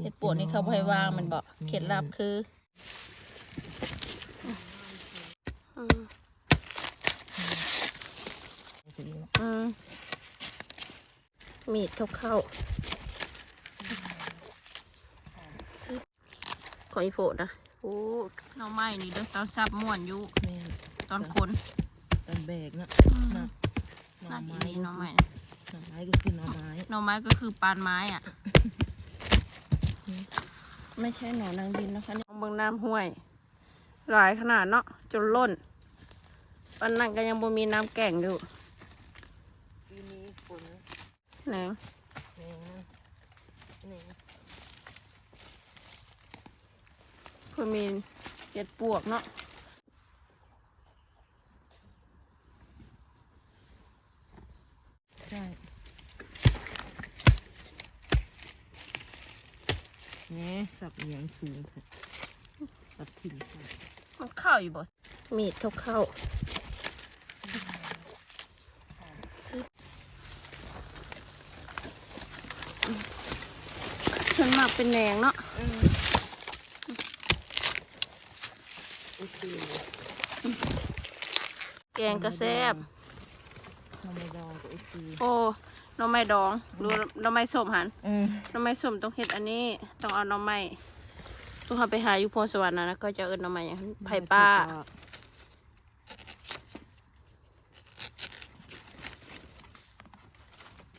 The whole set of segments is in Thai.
เห็ดปวดนี่เขาบ่ให้วางมันบอกเคล็ดลับคืออืมมีดเข้าเข้าขออีโฟดนะโอ้หน้องไม้นี่เด้อตอนซับม่วนอยู่ตอนคนตอนแบกนะหนักหน่าดีไม้น้องไม้น่อไม้ก็คือหน่อไม้หน่อไม้ก็คือปานไม้อะ ไม่ใช่หนอนนางดินนะคะนี่เบิ่งน้ำห้วย หลายขนาดเนาะจนล้นปันนั้นก็ยังบ่มีน้ำแก่งอยู่ปีนี้ฝนแหนงแรงนะแรงเพื่อมีเจ็ดปวกเนาะใช่ แหมสับเหนียงสูงค่ะสับถิ่นค่ะมันเข้าอยู่บ่มีดเข้าเข้าฉันมากเป็นแหนงเนาะโอเคแกงกระแซบห น่อไม้ดองก็โอเคโอ้หน่อไม้ดองหรือหน่อไม้ส้มหันอืมหน่อไม้ส้มต้องเฮ็ดอันนี้ ต้องเอาหน่อไม้ต้องเอาไปหาอยู่พรสวรรค์นะนะก็จะเอิ้นหน่อไม้อย่างนั้นไผ่ป้า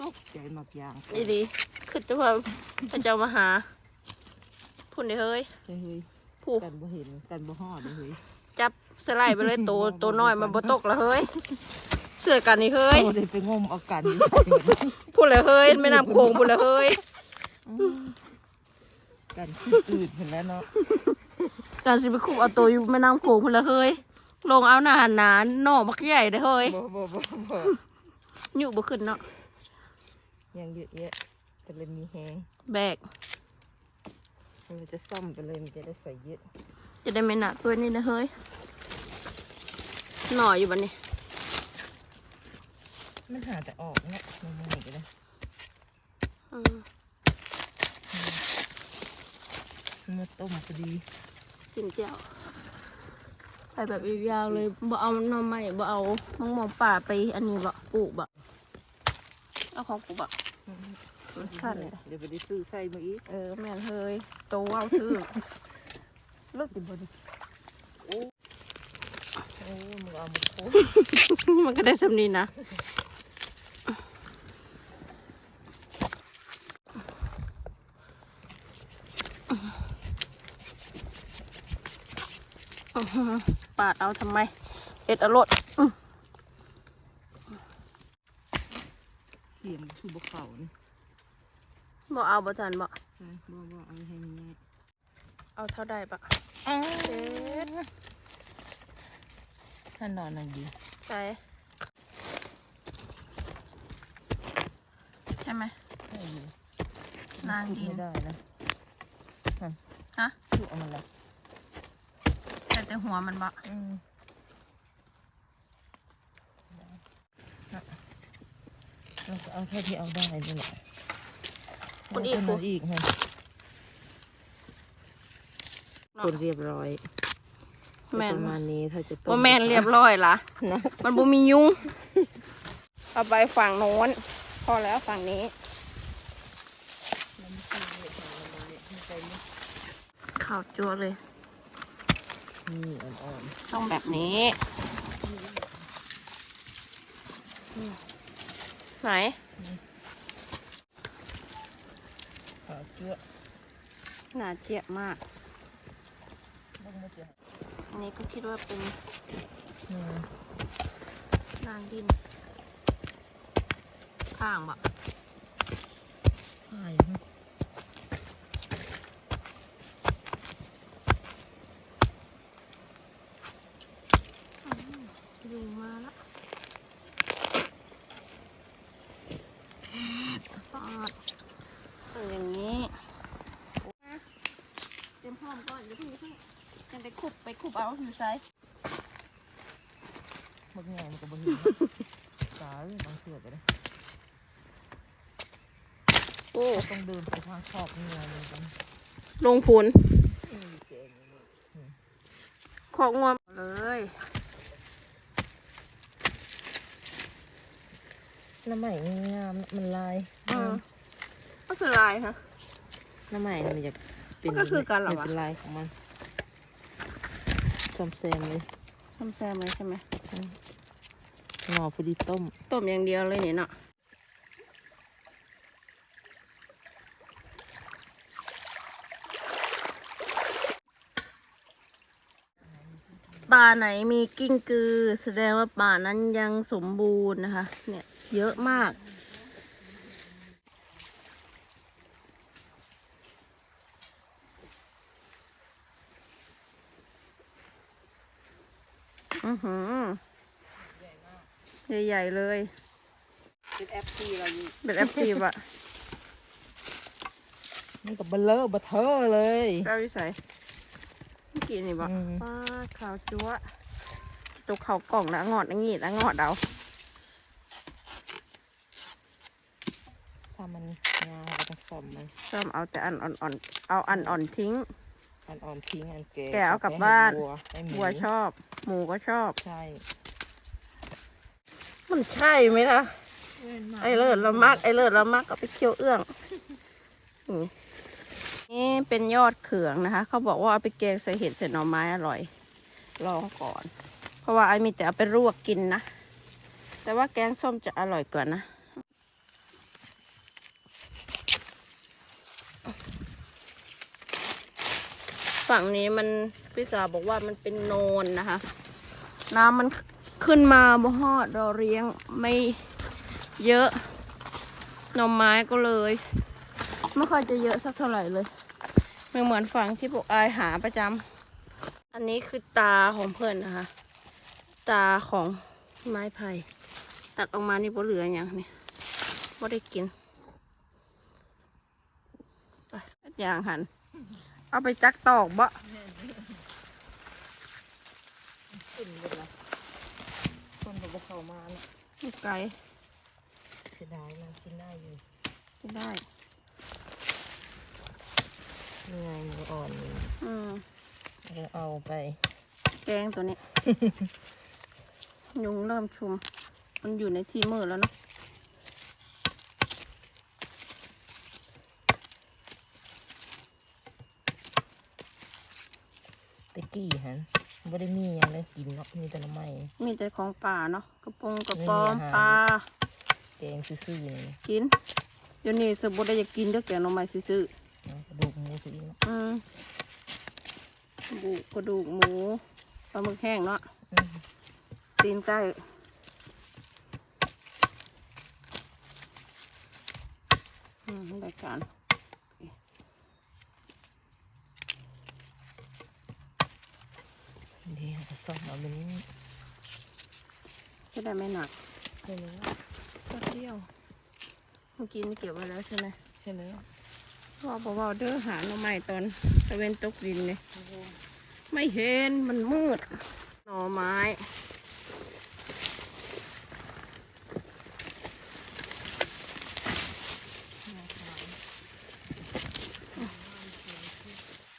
ตกใจหมักยางนี่ดีคือจะว่าพระเจ้ามาหาพุ่นเด้อเฮ้ยเฮ้ยเฮ้ยผู้กันบ่เห็นกันบ่ฮอดเลยเฮ้ยจับสไลด์ไปเลยโตโตน้อยมันบ่ตกละเฮ้ย เสือกันนี่เฮ้ยโอ้ได้ไปงมเอากันอยู่ใส่กันพูดเลยเฮ้ยแม่น้ำโขงพูดเลยเฮ้ยกันขี้อืดเห็นแล้วเนาะการสิไปคุบเอาตัวอยู่แม่น้ำโขงพูดเลยเฮ้ยลงเอาหน้าหนาหน่อมักใหญ่เด้อเฮ้ยบ่บ่บ่บ่อยู่บ่ขึ้นเนาะยังเยอะแยะแต่เลยมีแฮงแบกมันจะซ่อมไปเลยมันจะได้ใส่เยอะจะได้ไม่หนักเกินนี่นะเฮ้ยหน่ออยู่บัดนี้ มันหาแต่ออกเนี่ยมันไม่ก็ได้อืมมันมาต้มพอดีจิ้มแจ่วไปแบบยาวๆเลยบ่เอาหน่อไม้บ่เอามองมองป่าไปอันนี้บ่ปลูกบ่เอาของปลูกบ่ขั้นเลยเดี๋ยวไปได้ซื้อใส่มาอีกเออแม่นเฮ้ยโตเอาถือเลิกติบดีโอ้โอ้มึงเอามาโค้มันก็ได้สำนีนะอื้อหือ ปาดเอาทำไมเอ็ดอรดอื้อเสียงคือบ่เข่านี่บ่เอาบ่ทันบ่ใช่บ่บ่เอาให้มันง่ายเอาเท่าใดปะท่านนอนนั่งดีใช่ใช่ไหมใช่อยู่นางดินไม่ได้นะฮะถูกเอามาแล้ว แต่แต่หัวมันบ่อืมเราก็เอาเท่าที่เอาได้นี่แหละคนอีกคกูนอีกฮะคนเรียบร้อยแม่นประมาณนี้ถ้าจะต้บ่แม่นเรียบร้อยล่ะนะมันบ่มียุงเอาไปฝั่งโน้น พอแล้วฝั่งนี้ข่าวจัวเลย นี่อ่อนต้องแบบนี้ ไหนๆขาวเจื้อหนาเจี๊ยบมากบ้างไม่เจื้ออันนี้ก็คิดว่าเป็นอืมนางดินข้างบะ ใช่ฮะ ยุงมาละฟาดเป็นอย่างนี้เตรียมพร้อมก่อนอย่าเพิ่งอย่าเพิ่งยังไปขุบไปขุบเอาอยู่ไซบักแง่มันก็บ่เห็นตาเลยบางเสือไปเลยโอ้อ้ต้องเดินไปทางขอบนี่เลยกันลงพุนอืมเจ๋งของงวมเลยน้ำใหม่นี่งามมันลายอืมก็คือลายค่ะน้ำใหม่นี่มันจะเป็นมันก็คือกันเหรอวะเป็นลายของมัน จอมแซมเลยทำแซมเลยใช่ไหมงอพอดีต้ม ต้มอย่างเดียวเลยเนี่ยเนาะป่าไหนมีกิ้งกือ แสดงว่าป่านั้นยังสมบูรณ์นะคะ เนี่ยเยอะมาก อือหือใหญ่ๆเลยเป็นแอปที่เราอยู่เป็นแอปทีฟอะนี่กับเบลเลอร์เบอร์เทอร์เลยแก้ววิสัยเมื่อกี้นี่บอกอืมป้าขาวจั๊วะตุกเขากล่องนะงอดนะงีดนะงอดเอาถ้ามันงาเราก็ต้องซ่อมมันเริ่มเอาแต่อันอ่อนๆเอาอันอ่อนทิ้ง อันอ่อนทิ้งอันแก่แกะเอากลับไปให้บ้านวัวให้หมูวัวชอบ หมูก็ชอบ ใช่ มันใช่ไหมล่ะ ไอ้เลิศละมักไอ้เลิศละมักเอาไปเคี่ยวเอื้องอืมนี่เป็นยอดเขืองนะคะ เขาบอกว่าเอาไปแกงใส่เห็ดใส่หน่อไม้อร่อยลองก่อน เพราะว่าไอ้มีแต่เอาไปรวกกินนะ แต่ว่าแกงส้มจะอร่อยกว่านะ ฝั่งนี้มันพี่สาวบอกว่ามันเป็นโนนนะคะ น้ำมันขึ้นมาบ่ฮอดเราเลี้ยงไม่เยอะหน่อไม้ก็เลย ไม่ค่อยจะเยอะสักเท่าไหร่เลยไม่เหมือนฝั่งที่พวกอายหาประจำอันนี้คือตาของเพื่อนนะคะ ตาของไม้ไผ่ตัดออกมานี่บ่เหลืออย่างนี่บ่ได้กินไปอย่างหัน เอาไปจักตอกบ่ขึ้นเลยนะคนกับเขามาเนาะไม่ไกลเสียดายนะกินได้อยู่ไม่ได้นี่ไงหมูอ่อนนี่อืมเราเอาไป แกงตัวนี้ ยุงเริ่มชุม มันอยู่ในที่มืดแล้วเนอะ ตะกี้ฮะไม่ได้มีอย่างเลยกินเนาะมีแต่น้ำไม้มีแต่ของป่าเนาะกระปงกระไม่มีปอมอาหารปลาแกงซื่อๆนี่กินเดี๋ยวนี้สมบูรได้อยากกินเด้อแกงหน่อไม้ซื่อเนาะกระดูกหมูสิเนาะๆอืมบุกระดูกหมูปลาหมึกแห้งเนาะอืมตีนไก่อืมรายการ ดีค่ะก็ซ่อมเอาแบบนี้จะได้ไม่หนักใช่แล้วก็เที่ยวเมื่อกี้นี่เก็บไว้แล้วใช่ไหมใช่แล้วว่าบอกว่าเด้อหาหน่อไม้ตอนตะเวนตกดินเนี่ยไม่เห็นมันมืด หน่อไม้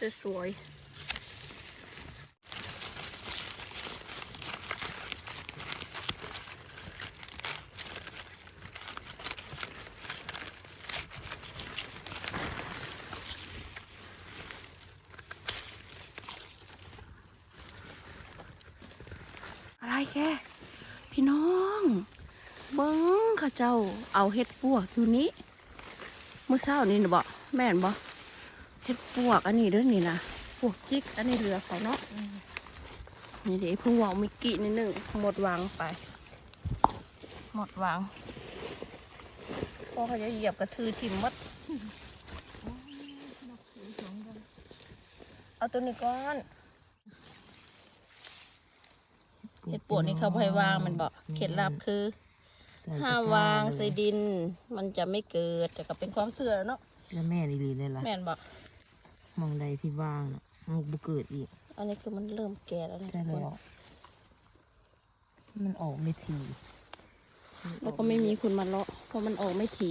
จะสวย อะไรแกพี่น้องเบิ้งเข้าเจ้าเอาเห็ดปวกอยู่นี้เมื่อเช้านี่นะบอกแม่นบอกเห็ดปวกอันนี้เด้อนี่นะปวกจิก อันนี้เหลือเขาเนาะนี่เดี๋ยวเพิ่งวางมิกกี้นิดหนึ่งหมดวางไป หมดวางพอเขาจะเหยียบกระทือทิมหมดเอาตัวนี้ก่อนเห็ดปวดนี่เขาให้วางมันบอกเคล็ดลับคือ ห้าวางใส่ดิน มันจะไม่เกิดแต่ก็เป็นความเสื่อเนาะแล้วแม่นี่ลีได้ละแม่บอกมองใดที่ว่างมันบุเกิดอีก อันนี้คือมันเริ่มแก่แล้วนะได้แล้มันออกไม่ทีแล้วก็ไม่มีคนมาเลาะเพราะมันออกไม่ที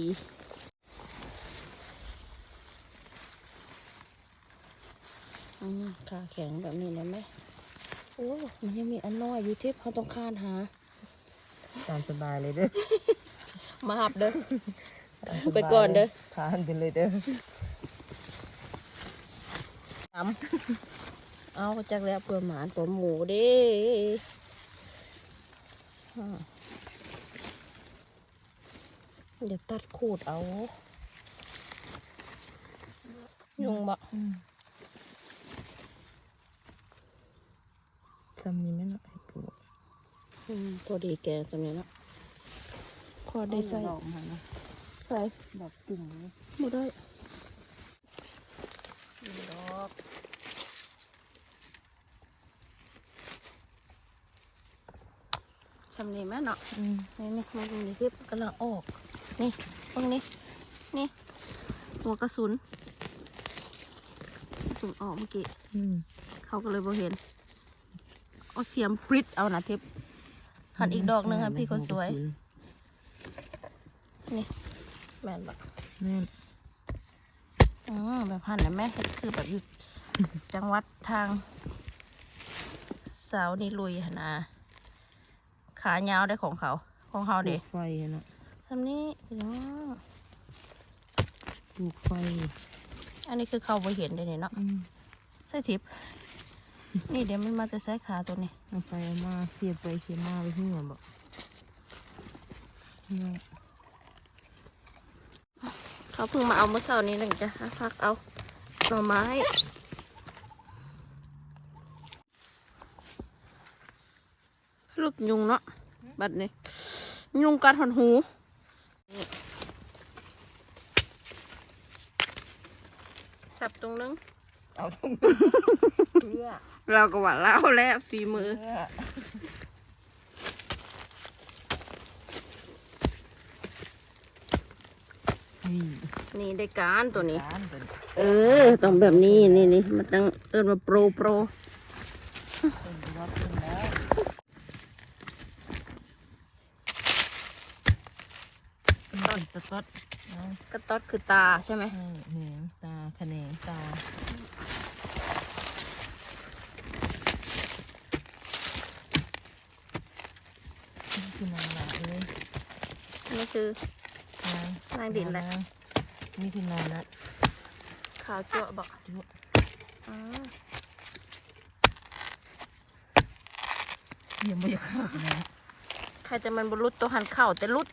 อืมขาแข็งแบบนี้นไหมโอ้มันยังมีอันน้อยอยู่ที่เขาต้องคานหา ตามสบายเลยเด้อมาหับเด้อไปก่อนเด้อ ทานไปเลยเด้อตำเอาจากแล้วเพื่อหมานตัวหมูเด้อ่าเดี๋ยวตัดขูดเอา ยุงบะจำนี้ไหมเนาะให้ปลูกอืม พอดีแกตรงนี้แล้วพอได้ใส่ดอกมันนะใส่ดอกกิ่งนี่บ่ได้ดอกสำเนียงแม่เนาะอืมนี่นี่มาดูนี่สิกำลังออก นี่ตรงนี้ นี่ หัวกระสุน กระสุนออกเมื่อกี้อืมเขาก็เลยบ่เห็น เอาเสียมปริดเอานะทิพย์ หันอีกดอกหนึ่งค่ะพี่คนสวย นี่ แม่นบะแม่นอืมแบบหันนะแม่เฮ็ดคือแบบอยู่จังหวัดทางสาวนี่ลุยหั่นนะขายาวได้ของเขา ของเขาปลูเด็กไฟอะเนาะทำนี้พี่น้องปลูกไฟ อันนี้คือเขาบ่เห็นเลยเนาะอืมใส่ทิพย์ นี่เดี๋ยวมันมาจะใส่ขาตัวนี้เอาไปเอามาเสียบไปเสียบมาไปที่เหนือบอกนี่เขาเพิ่งมาเอาเมื่อเช้านี้หนึ่งจ้ะพักเอาหน่อไม้ลูกยุงเนาะบัดนี้ ยุงกัดหอนหูนี่สับตรงนึงเอาตรงเพื่อ เราก็ว่าเล่าแล้วฝีมือเพื่อนี่นี่ได้การตัวนี้ ร้านเป็นเออต้องแบบนี้นี่นี่มันต้องเอินว่าโปรโปรเป็นวัดเป็นแล้วต้นตะตดเอากระตอดคือตาใช่ไหมให้แหนงตาขะแหนงตานี่คือนางหลับเลย อันนี้ คือนางนางดินแหละนี่คือนางนะขาวจั่วบอกจุ๊อ๋อยังไม่อยากเข้าไปนะใครจะมันบรุษตัวหันเข่าแต่รุด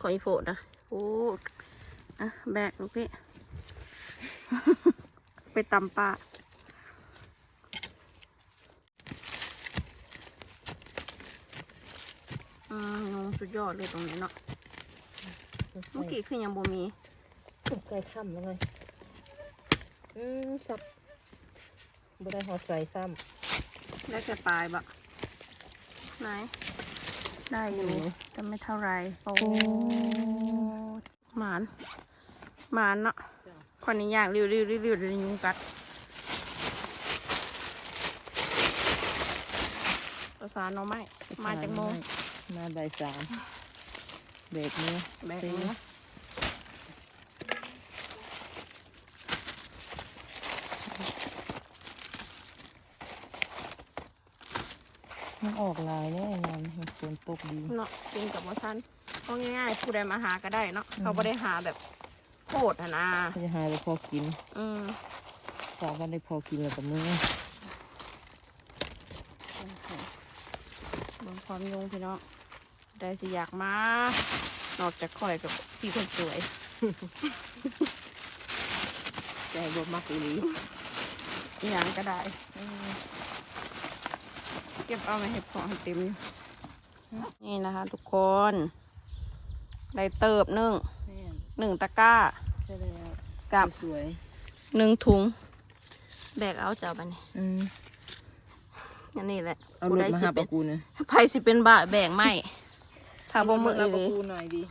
ขออีโฟดนะโอ้อะแบกลูกพี่ ไปตำปลาอืมงงสุดยอดเลยตรงนี้เนาะ เมื่อกี้คือยังบ่มีถูกใจค่ำแล้วไงอืมสับบ่ได้หอดใส่ซ้ได้แค่ปลายบะไหน ได้อยู่ แต่ไม่เท่าไหรโอ้หมาน หมานเนาะคนนี้อย่างริ้วริ้วริ้วริ้วริ้วยุงกัดภาษาเนาะไม่ำมาจากโมงมาบ่ายสาม เบรกเนี้ยแบกตีเนาะมันออกลายเนี่ยงานมันฝนตกดีเนาะกินกับว่าท่านเอาง่ายๆผู้ใดมาหาก็ได้เนาะอืมเขาไม่ได้หาแบบโคตรอะนะก็จะหาไปพอกิน อืมฝากวันได้พอกินแล้วกับมือเบิ่งความยุงพี่น้อง ได้สิอยากมา นอกจากคอยกับพี่คนสวย ใจบ่มักอีหลีอหย่างก็ได้อืมเก็บเอามาเห็ดของให้เต็มอยู่นี่นะคะ ทุกคน ได้เติบหนึ่ง แม่นหนึ่งตะกร้า ใช่แล้วกับสวยหนึ่งถุง แบกเอาเจ้าไปนี่อืมอันนี้แหละเอาผู้รถใดมาสิหาเป็ปานกูนะไผสิเป็นบะแบกไม่ ถ้าบ่มือเอาเลปายกูหน่อยดิ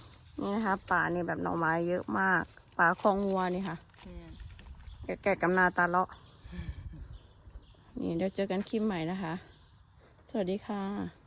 นี่นะคะป่านี่แบบหน่อไม้เยอะมากป่าคลองงัวนี่ค่ะแม่นแก่ๆกำนาตาเลาะนี่เดี๋ยวเจอกันคลิปใหม่นะคะ สวัสดีค่ะ